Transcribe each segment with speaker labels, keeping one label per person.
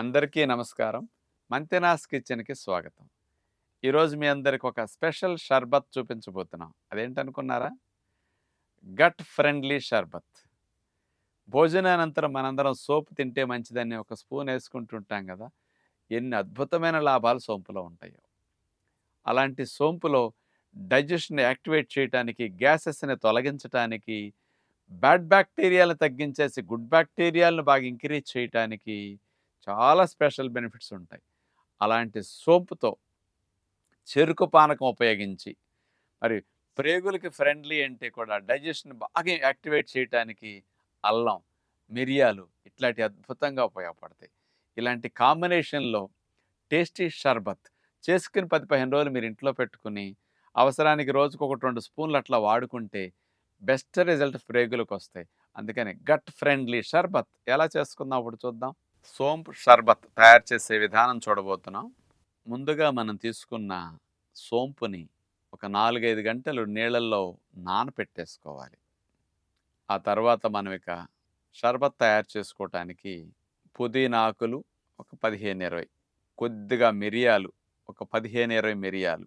Speaker 1: అందరికీ నమస్కారం. మంతెనాస్ కిచెన్కి స్వాగతం. ఈరోజు మీ అందరికి ఒక స్పెషల్ షర్బత్ చూపించబోతున్నాం. అదేంటనుకున్నారా? గట్ ఫ్రెండ్లీ షర్బత్. భోజనానంతరం మనందరం సోపు తింటే మంచిదని ఒక స్పూన్ వేసుకుంటుంటాం కదా. ఎన్ని అద్భుతమైన లాభాలు సోంపులో ఉంటాయో. అలాంటి సోంపులో డైజెషన్ యాక్టివేట్ చేయడానికి గ్యాసెస్ని తొలగించడానికి బ్యాడ్ బ్యాక్టీరియాలను తగ్గించేసి గుడ్ బ్యాక్టీరియాలను బాగా ఇంక్రీజ్ చేయడానికి చాలా స్పెషల్ బెనిఫిట్స్ ఉంటాయి. అలాంటి సోపుతో చెరుకు పానకం ఉపయోగించి మరి ప్రేగులకి ఫ్రెండ్లీ అంటే కూడా డైజెషన్ బాగా యాక్టివేట్ చేయడానికి అల్లం మిరియాలు ఇట్లాంటి అద్భుతంగా ఉపయోగపడతాయి. ఇలాంటి కాంబినేషన్లో టేస్టీ షర్బత్ చేసుకుని పది పదిహేను రోజులు మీరు ఇంట్లో పెట్టుకుని అవసరానికి రోజుకు ఒకటి రెండు స్పూన్లు అట్లా వాడుకుంటే బెస్ట్ రిజల్ట్ ప్రేగులకు వస్తాయి అందుకని గట్ ఫ్రెండ్లీ షర్బత్ ఎలా చేసుకుందాం అప్పుడు చూద్దాం. సోంపు షర్బత్ తయారు చేసే విధానం చూడబోతున్నాం. ముందుగా మనం తీసుకున్న సోంపుని ఒక నాలుగైదు గంటలు నీళ్ళల్లో నానపెట్టేసుకోవాలి. ఆ తర్వాత మనం ఇక షర్బత్ తయారు చేసుకోవటానికి పుదీనా ఆకులు ఒక పదిహేను ఇరవై కొద్దిగా మిరియాలు ఒక పదిహేను ఇరవై మిరియాలు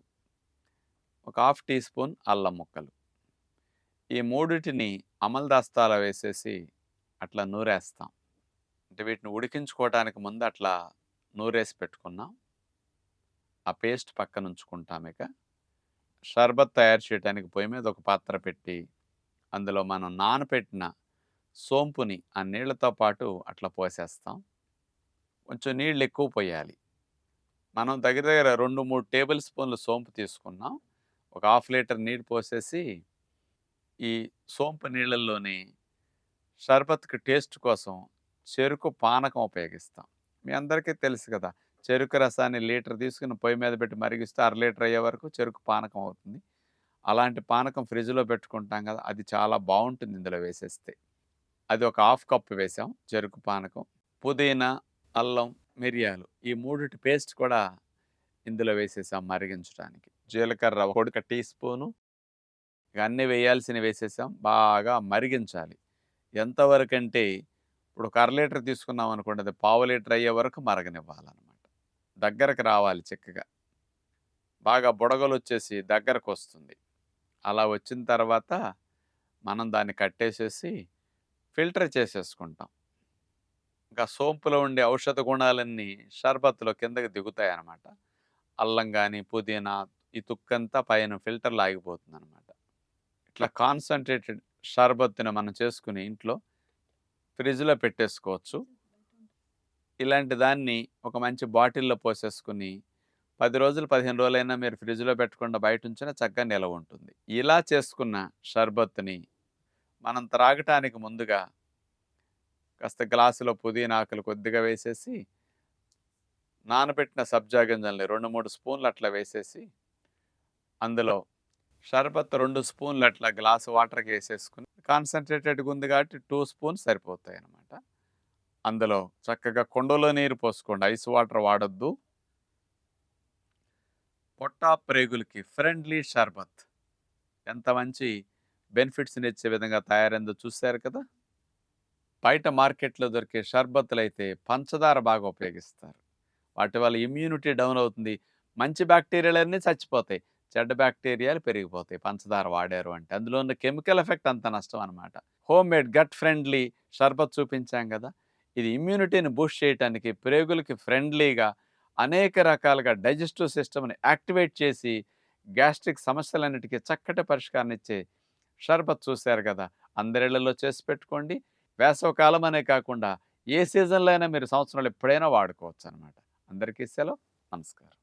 Speaker 1: ఒక హాఫ్ టీ స్పూన్ అల్లం ముక్కలు. ఈ మూడిటిని అమల్దాస్తాలో వేసేసి అట్లా నూరేస్తాం. అంటే వీటిని ఉడికించుకోవడానికి ముందు అట్లా నూరేసి పెట్టుకున్నాం. ఆ పేస్ట్ పక్కన ఉంచుకుంటాం ఇక. షర్బత్ తయారు చేయడానికి పొయ్యి మీద ఒక పాత్ర పెట్టి అందులో మనం నానపెట్టిన సోంపుని ఆ నీళ్ళతో పాటు అట్లా పోసేస్తాం. కొంచెం నీళ్ళు ఎక్కువ పోయాలి. మనం దగ్గర దగ్గర రెండు మూడు టేబుల్ స్పూన్లు సోంపు తీసుకున్నాం. ఒక హాఫ్ లీటర్ నీళ్ళు పోసేసి ఈ సోంపు నీళ్ళల్లోని షర్బత్కి టేస్ట్ కోసం చెరుకు పానకం ఉపయోగిస్తాం. మీ అందరికీ తెలుసు కదా! చెరుకు రసాన్ని లీటర్ తీసుకుని పొయ్యి మీద పెట్టి మరిగిస్తే అర లీటర్ అయ్యే వరకు చెరుకు పానకం అవుతుంది. అలాంటి పానకం ఫ్రిడ్జ్లో పెట్టుకుంటాం కదా! అది చాలా బాగుంటుంది ఇందులో వేసేస్తే. అది ఒక హాఫ్ కప్ వేసాం చెరుకు పానకం పుదీనా అల్లం మిరియాలు ఈ మూడిటి పేస్ట్ కూడా ఇందులో వేసేసాం మరిగించడానికి. జీలకర్ర ఒక టీ స్పూను ఇక అన్నీ వేయాల్సినవి వేసేసాం బాగా మరిగించాలి. ఎంతవరకు అంటే ఇప్పుడు ఒక అర లీటర్ తీసుకున్నాం అనుకోండి అది పావు లీటర్ అయ్యే వరకు మరగనివ్వాలన్నమాట. దగ్గరకు రావాలి చిక్కగా. బాగా బుడగలు వచ్చేసి దగ్గరకు వస్తుంది అలా వచ్చిన తర్వాత మనం దాన్ని కట్టేసేసి ఫిల్టర్ చేసేసుకుంటాం. ఇంకా సోంపులో ఉండే ఔషధ గుణాలన్నీ షర్బత్లో కిందకి దిగుతాయి అన్నమాట అల్లం కానీ పుదీనా ఈ తుక్కంతా పైన ఫిల్టర్లో ఆగిపోతుంది అనమాట ఇట్లా కాన్సన్ట్రేటెడ్ షర్బత్తుని మనం చేసుకుని ఇంట్లో ఫ్రిడ్జ్లో పెట్టేసుకోవచ్చు. ఇలాంటి దాన్ని ఒక మంచి బాటిల్లో పోసేసుకుని పది రోజులు పదిహేను రోజులైనా మీరు ఫ్రిడ్జ్లో పెట్టకుండా బయట ఉంచినా చక్కగా నిలవ ఉంటుంది. ఇలా చేసుకున్న షర్బత్ని మనం త్రాగటానికి ముందుగా కాస్త గ్లాసులో పుదీనా ఆకులు కొద్దిగా వేసేసి నానబెట్టిన సబ్జా గింజల్ని రెండు మూడు స్పూన్లు అట్లా వేసేసి అందులో షర్బత్ రెండు స్పూన్లు అట్లా గ్లాసు వాటర్కి వేసేసుకుని కాన్సన్ట్రేటెడ్గా ఉంది కాబట్టి టూ స్పూన్స్ సరిపోతాయి అన్నమాట అందులో చక్కగా కొండలో నీరు పోసుకోండి. ఐస్ వాటర్ వాడొద్దు. పొట్టా ప్రేగులకి ఫ్రెండ్లీ షర్బత్. ఎంత మంచి బెనిఫిట్స్ని ఇచ్చే విధంగా తయారైందో చూశారు కదా? బయట మార్కెట్లో దొరికే షర్బత్తులు అయితే పంచదార బాగా ఉపయోగిస్తారు. వాటి వల్ల ఇమ్యూనిటీ డౌన్ అవుతుంది. మంచి బ్యాక్టీరియాలన్నీ చచ్చిపోతాయి. చెడ్డ బ్యాక్టీరియాలు పెరిగిపోతాయి. పంచదార వాడారు అంటే. అందులో ఉన్న కెమికల్ ఎఫెక్ట్ అంత నష్టం అనమాట హోమ్ మేడ్ గట్ ఫ్రెండ్లీ షర్బత్ చూపించాం కదా! ఇది ఇమ్యూనిటీని బూస్ట్ చేయడానికి ప్రేగులకి ఫ్రెండ్లీగా అనేక రకాలుగా డైజెస్టివ్ సిస్టమ్ని యాక్టివేట్ చేసి గ్యాస్ట్రిక్ సమస్యలన్నిటికీ చక్కటి పరిష్కారం ఇచ్చే షర్బత్ చూశారు కదా! అందరిళ్ళలో చేసి పెట్టుకోండి. వేసవకాలం అనే కాకుండా ఏ సీజన్లో అయినా మీరు సంవత్సరంలో ఎప్పుడైనా వాడుకోవచ్చు అనమాట అందరికీ సెలవు. నమస్కారం.